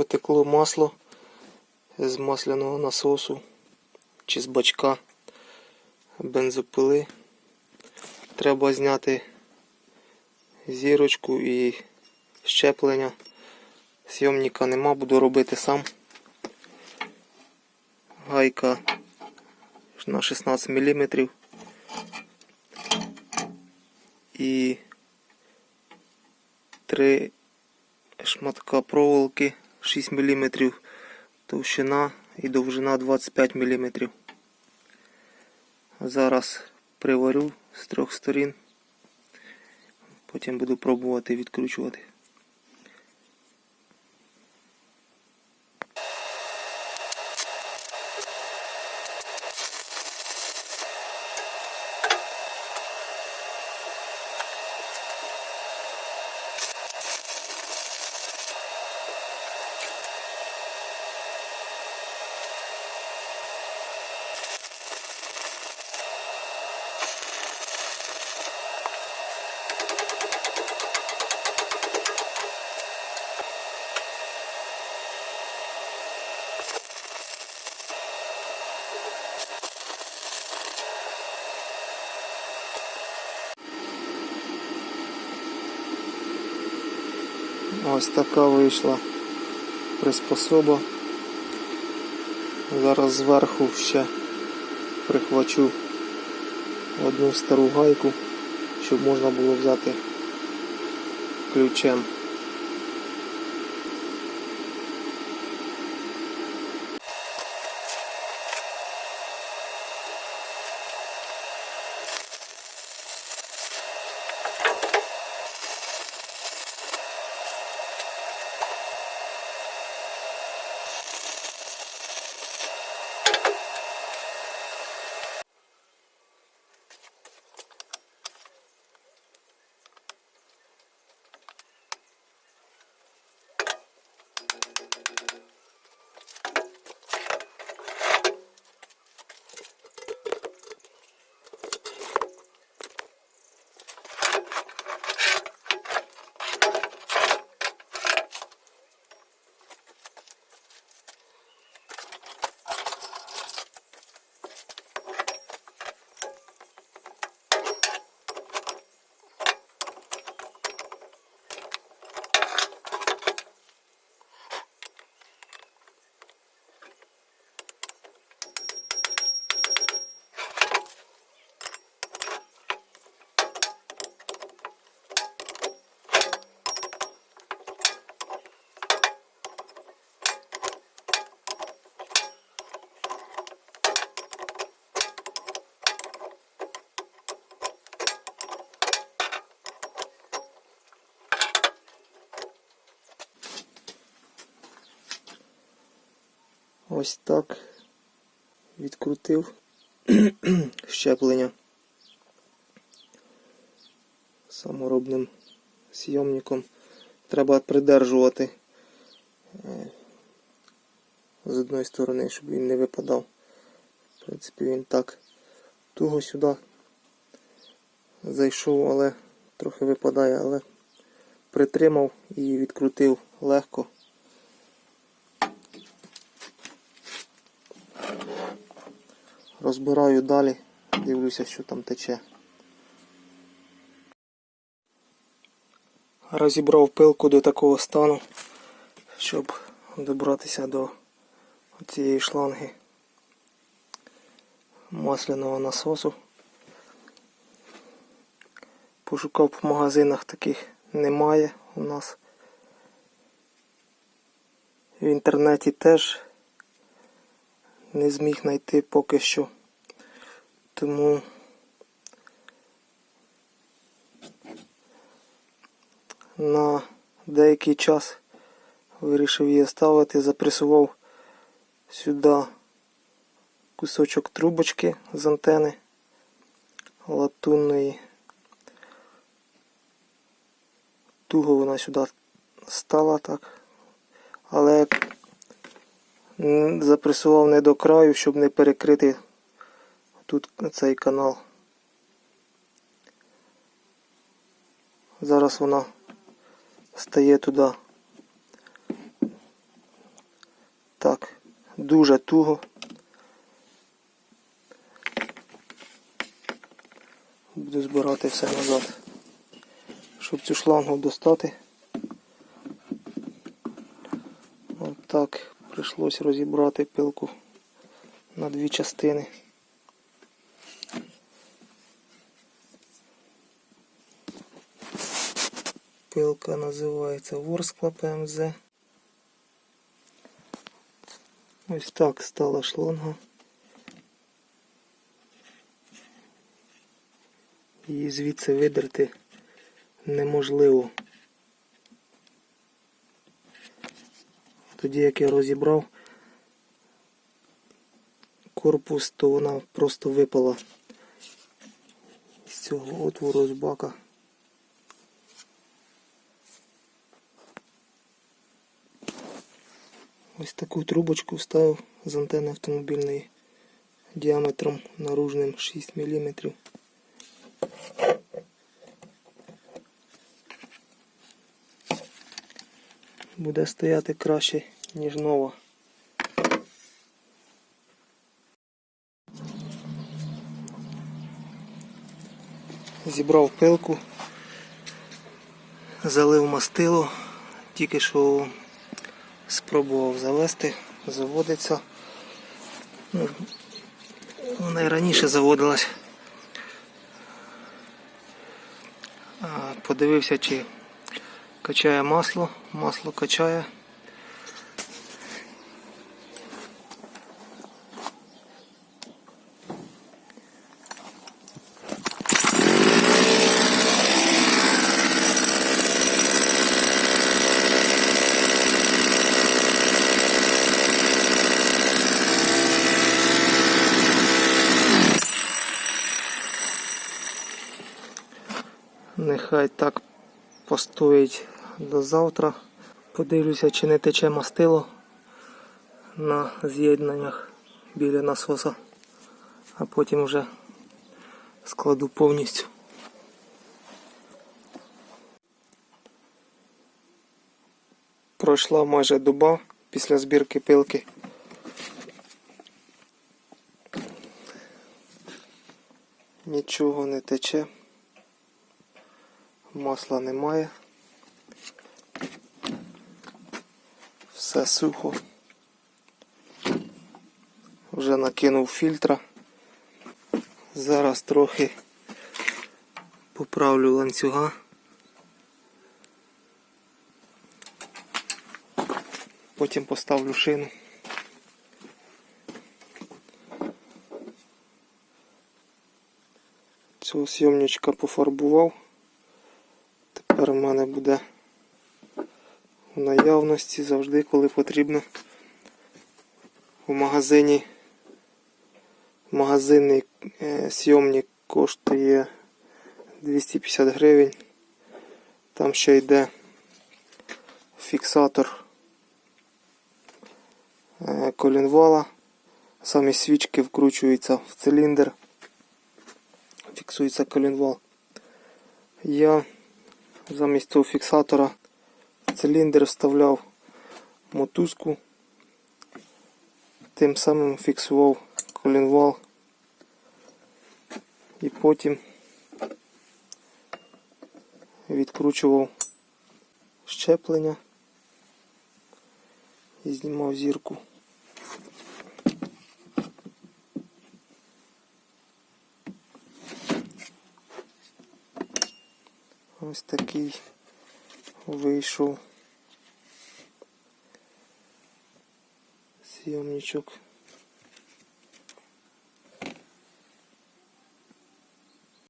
потекло масло з масляного насосу чи з бачка бензопили. Треба зняти зірочку і щеплення. Сйомника нема, буду робити сам. Гайка на 16 мм. І три шматка проволоки 6 мм, товщина і довжина 25 мм. Зараз приварю з трьох сторін. Потім буду пробувати відкручувати. Ось така вийшла приспособа. Зараз зверху ще прихвачу одну стару гайку, щоб можна було взяти ключем. Ось так відкрутив щеплення саморобним зйомником. Треба придержувати е, з одної сторони, щоб він не випадав. В принципі, він так туго сюди зайшов, але трохи випадає, але притримав і відкрутив легко. Розбираю далі, дивлюся, що там тече. Розібрав пилку до такого стану, щоб добратися до цієї шланги масляного насосу. Пошукав в магазинах таких немає у нас. В інтернеті теж не зміг знайти поки що. Тому на деякий час вирішив її ставити, запресував сюди кусочок трубочки з антени латунної. Туго вона сюди стала так. Але запресував не до краю, щоб не перекрити тут цей канал. Зараз вона стає туди так. Дуже туго. Буду збирати все назад. Щоб цю шлангу достати. От так прийшлось розібрати пилку на дві частини. Пилка називається Ворскла ПМЗ. Ось так стала шланга. Її звідси видерти неможливо. Тоді як я розібрав корпус, то вона просто випала з цього отвору з бака. Ось таку трубочку вставив з антени автомобільної діаметром наружним 6 мм. Буде стояти краще, ніж нова. Зібрав пилку, залив мастило, тільки що спробував завести, заводиться. Ну, Вона і раніше заводилась. Подивився, чи качає масло, масло качає. Нехай так постоїть до завтра. Подивлюся, чи не тече мастило на з'єднаннях біля насоса, а потім вже складу повністю. Пройшла майже доба після збірки пилки. Нічого не тече масла немає. Все сухо. Вже накинув фільтра. Зараз трохи поправлю ланцюга. Потім поставлю шину. Цього сйомничка пофарбував. Тепер в мене буде в наявності завжди, коли потрібно у магазині. Магазинний е, сйомник коштує 250 гривень. Там ще йде фіксатор е, колінвала. Самі свічки вкручуються в циліндр. Фіксується колінвал. Я замість цього фіксатора в циліндр вставляв мотузку, тим самим фіксував колінвал і потім відкручував щеплення і знімав зірку. Ось такий вийшов сйомничок.